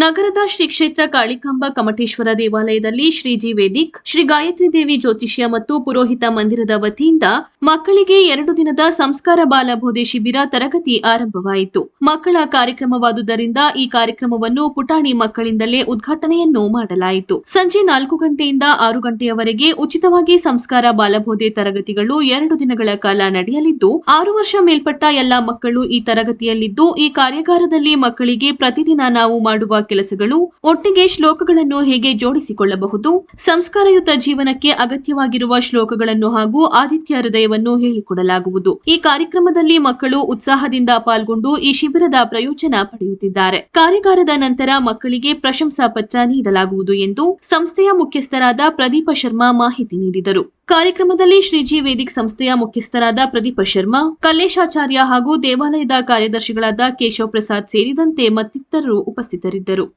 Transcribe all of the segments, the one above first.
ನಗರದ ಶ್ರೀ ಕ್ಷೇತ್ರ ಕಾಳಿಕಾಂಬ ಕಮಟೇಶ್ವರ ದೇವಾಲಯದಲ್ಲಿ ಶ್ರೀಜಿ ವೇದಿಕ್, ಶ್ರೀ ಗಾಯತ್ರಿ ದೇವಿ ಜ್ಯೋತಿಷ್ಯ ಮತ್ತು ಪುರೋಹಿತ ಮಂದಿರದ ವತಿಯಿಂದ ಮಕ್ಕಳಿಗೆ ಎರಡು ದಿನದ ಸಂಸ್ಕಾರ ಬಾಲಬೋಧೆ ಶಿಬಿರ ತರಗತಿ ಆರಂಭವಾಯಿತು. ಮಕ್ಕಳ ಕಾರ್ಯಕ್ರಮವಾದುದರಿಂದ ಈ ಕಾರ್ಯಕ್ರಮವನ್ನು ಪುಟಾಣಿ ಮಕ್ಕಳಿಂದಲೇ ಉದ್ಘಾಟನೆಯನ್ನು ಮಾಡಲಾಯಿತು. ಸಂಜೆ ನಾಲ್ಕು ಗಂಟೆಯಿಂದ ಆರು ಗಂಟೆಯವರೆಗೆ ಉಚಿತವಾಗಿ ಸಂಸ್ಕಾರ ಬಾಲಬೋಧೆ ತರಗತಿಗಳು ಎರಡು ದಿನಗಳ ಕಾಲ ನಡೆಯಲಿದ್ದು, ಆರು ವರ್ಷ ಮೇಲ್ಪಟ್ಟ ಎಲ್ಲಾ ಮಕ್ಕಳು ಈ ತರಗತಿಯಲ್ಲಿದ್ದು, ಈ ಕಾರ್ಯಾಗಾರದಲ್ಲಿ ಮಕ್ಕಳಿಗೆ ಪ್ರತಿದಿನ ನಾವು ಮಾಡುವ ಕೆಲಸಗಳು ಒಟ್ಟಿಗೆ ಶ್ಲೋಕಗಳನ್ನು ಹೇಗೆ ಜೋಡಿಸಿಕೊಳ್ಳಬಹುದು, ಸಂಸ್ಕಾರಯುತ ಜೀವನಕ್ಕೆ ಅಗತ್ಯವಾಗಿರುವ ಶ್ಲೋಕಗಳನ್ನು ಹಾಗೂ ಆದಿತ್ಯ ಹೃದಯವನ್ನು ಹೇಳಿಕೊಡಲಾಗುವುದು. ಈ ಕಾರ್ಯಕ್ರಮದಲ್ಲಿ ಮಕ್ಕಳು ಉತ್ಸಾಹದಿಂದ ಪಾಲ್ಗೊಂಡು ಈ ಶಿಬಿರದ ಪ್ರಯೋಜನ ಪಡೆಯುತ್ತಿದ್ದಾರೆ. ಕಾರ್ಯಾಗಾರದ ನಂತರ ಮಕ್ಕಳಿಗೆ ಪ್ರಶಂಸಾ ಪತ್ರ ನೀಡಲಾಗುವುದು ಎಂದು ಸಂಸ್ಥೆಯ ಮುಖ್ಯಸ್ಥರಾದ ಪ್ರದೀಪ ಶರ್ಮಾ ಮಾಹಿತಿ ನೀಡಿದರು. ಕಾರ್ಯಕ್ರಮದಲ್ಲಿ ಶ್ರೀಜಿ ವೇದಿಕ್ ಸಂಸ್ಥೆಯ ಮುಖ್ಯಸ್ಥರಾದ ಪ್ರದೀಪ ಶರ್ಮಾ, ಕಲ್ಲೇಶಾಚಾರ್ಯ ಹಾಗೂ ದೇವಾಲಯದ ಕಾರ್ಯದರ್ಶಿಗಳಾದ ಕೇಶವ್ ಪ್ರಸಾದ್ ಸೇರಿದಂತೆ ಮತ್ತಿತರರು ಉಪಸ್ಥಿತರಿದ್ದರು.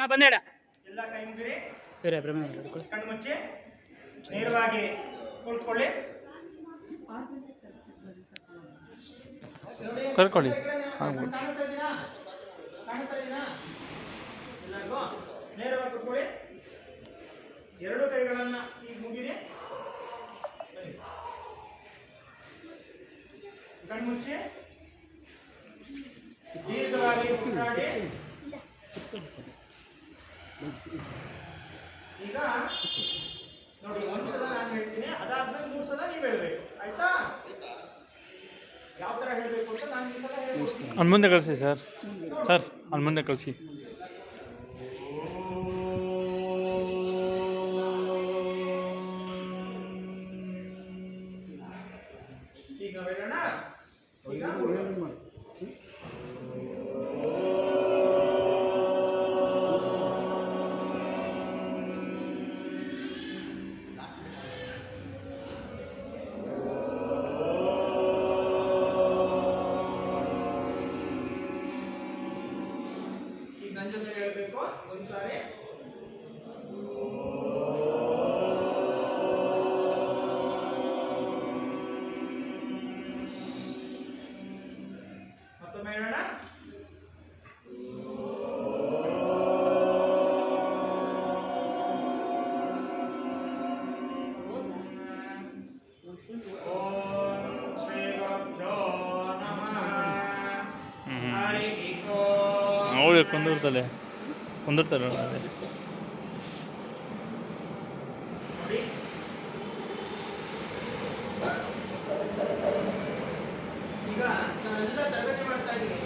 ಅಣ್ಣ ಬಂದೇಡ ಎಲ್ಲ ಕೈ ಮುಗಿರಿ. ಬೇರೆ ಬ್ರಹ್ಮ ಕಣ್ಣು ಮುಚ್ಚಿ. ನೇರವಾಗಿ ಕುಳಿತುಕೊಳ್ಳಿ ಕರ್ಕೊಳ್ಳಿ. ನೇರವಾಗಿ ಕುತ್ಕೊಳ್ಳಿ. ಎರಡು ಕೈಗಳನ್ನು ಈಗ ಮುಗಿರಿ. ಬನ್ನಿ. ಕಣ್ಣು ಮುಚ್ಚಿ. ದೀರ್ಘವಾಗಿ ಉಸಿರಾಡಿ ಈಗ ನೋಡಿ ಒಂದು ಸಲ ನಾನು ಹೇಳ್ತೀನಿ, ಅದಾದ್ಮೇಲೆ ಮೂರು ಸಲ ನೀವು ಹೇಳಬೇಕು. ಆಯ್ತಾ? ಯಾವ ತರ ಹೇಳಬೇಕು ಅಂತ ನಾನು ಈ ಸಲ ಹೇಳ್ತೀನಿ ಅಲ್ಲಿ ಮುಂದೆ ಕಳಿಸಿ ಸರ್. ಸರ್ ಅಲ್ಲಿ ಮುಂದೆ ಕಳಿಸಿ. ಜೊತೆ ಹೇಳ್ಬೇಕು. ಒಂದ್ಸಾರಿ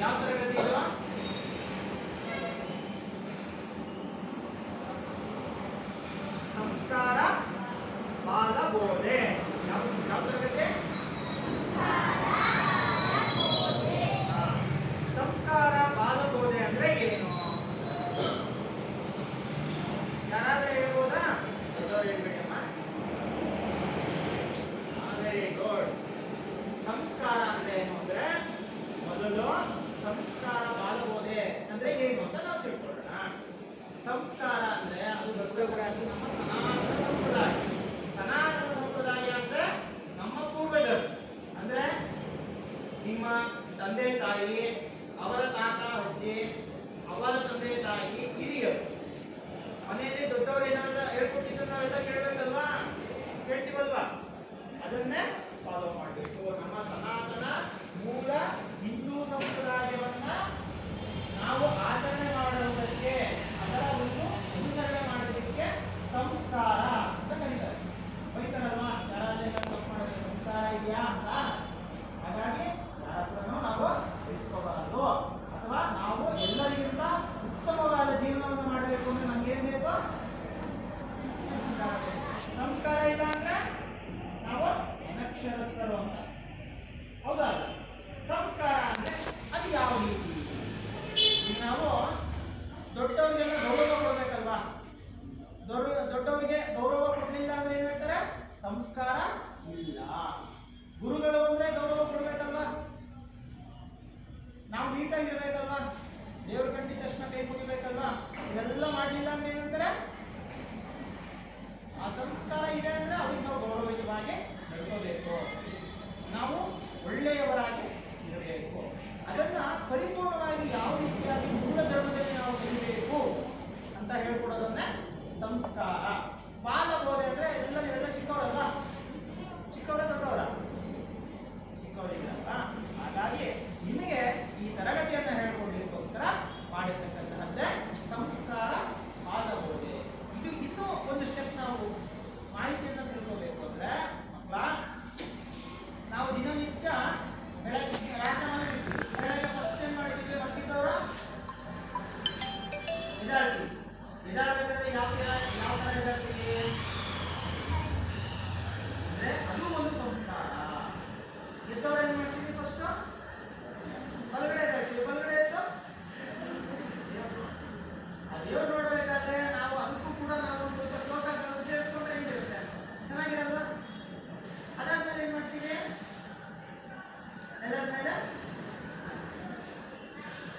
ಯಾವ ತರಗತಿ ಇದು? ನಮಸ್ಕಾರ ಬಾಲಬೋಧೆ ಯಾವ ಯಾವ ತರಗತಿ ಹಾ. ಸಂಸ್ಕಾರ ಬಾಲಬೋಧೆ ಅಂದ್ರೆ ಏನು ಯಾರಾದ್ರೂ ಹೇಳ್ಬೋದಾ ದೊಡ್ಡವ್ರು ಗುಡ್, ಸಂಸ್ಕಾರ ಅಂದ್ರೆ ಏನು ಅಂದ್ರೆ ಮೊದಲು ಸಂಸ್ಕಾರ ಬಾಲಬೋಧೆ ಅಂದ್ರೆ ಏನು ಅಂತ ನಾವು ತಿಳ್ಕೊಳ್ಳೋಣ. ಸಂಸ್ಕಾರ ಅಂದ್ರೆ ಅದು ದೊಡ್ಡ ನಮ್ಮ ಸನಾತನ ಸಂಪ್ರದಾಯ. ಸನಾತನ ಸಂಪ್ರದಾಯ ಅಂದ್ರೆ ನಮ್ಮ ಪೂರ್ವಜರು. ಅಂದ್ರೆ ನಿಮ್ಮ ತಂದೆ ತಾಯಿ, ಅವರ ತಾತ, ಅಜ್ಜಿ, ಅವರ ತಂದೆ ತಾಯಿ, ಹಿರಿಯರು. ಮನೆಯಲ್ಲಿ ದೊಡ್ಡವರು ಹೇಳ್ಕೊಟ್ಟಿದ್ದು ನಾವೆಲ್ಲ ಕೇಳಬೇಕಲ್ವಾ? ಕೇಳ್ತೀವಲ್ವಾ? ಅದನ್ನೇ ಫಾಲೋ ಮಾಡಬೇಕು. ನಮ್ಮ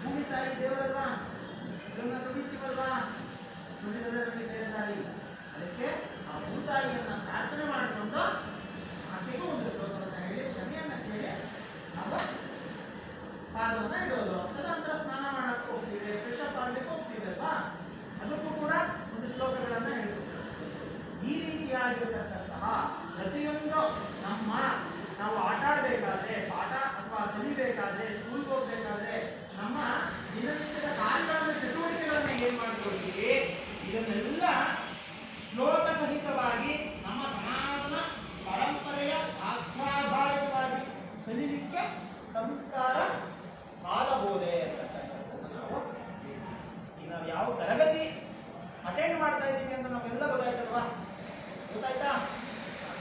ಭೂಮಿ ತಾಯಿ ದೇವರಲ್ವಾ ಇದನ್ನ ದುಡಿತೀವಲ್ವಾ ದುಡಿದರೆ ತಾಯಿ ಅದಕ್ಕೆ ಆ ಭೂತಾಯಿಯನ್ನು ಪ್ರಾರ್ಥನೆ ಮಾಡಿಕೊಂಡು ಸಂಸ್ಕಾರ ಕಾಲಬೋಧೆ ಅಂತ ನಾವು ಈಗ ನಾವು ಯಾವ ತರಗತಿ ಅಟೆಂಡ್ ಮಾಡ್ತಾ ಇದ್ದೀವಿ ಅಂತ ನಮಗೆಲ್ಲ ಗೊತ್ತಾಯ್ತಲ್ವಾ? ಗೊತ್ತಾಯ್ತಾ?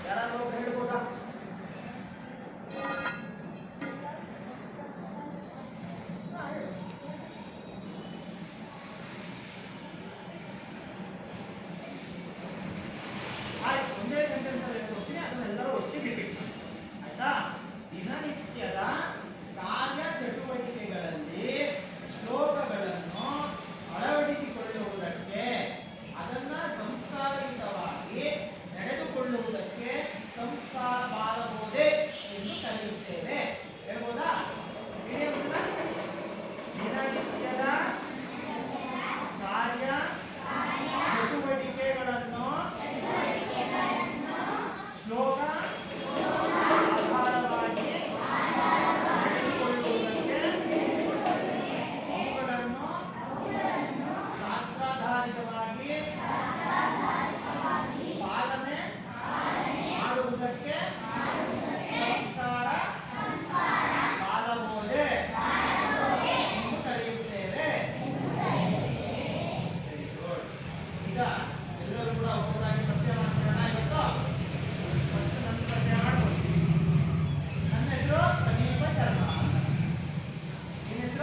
ಯಾರಾದರೂ ಹೇಳ್ಬೋದಾ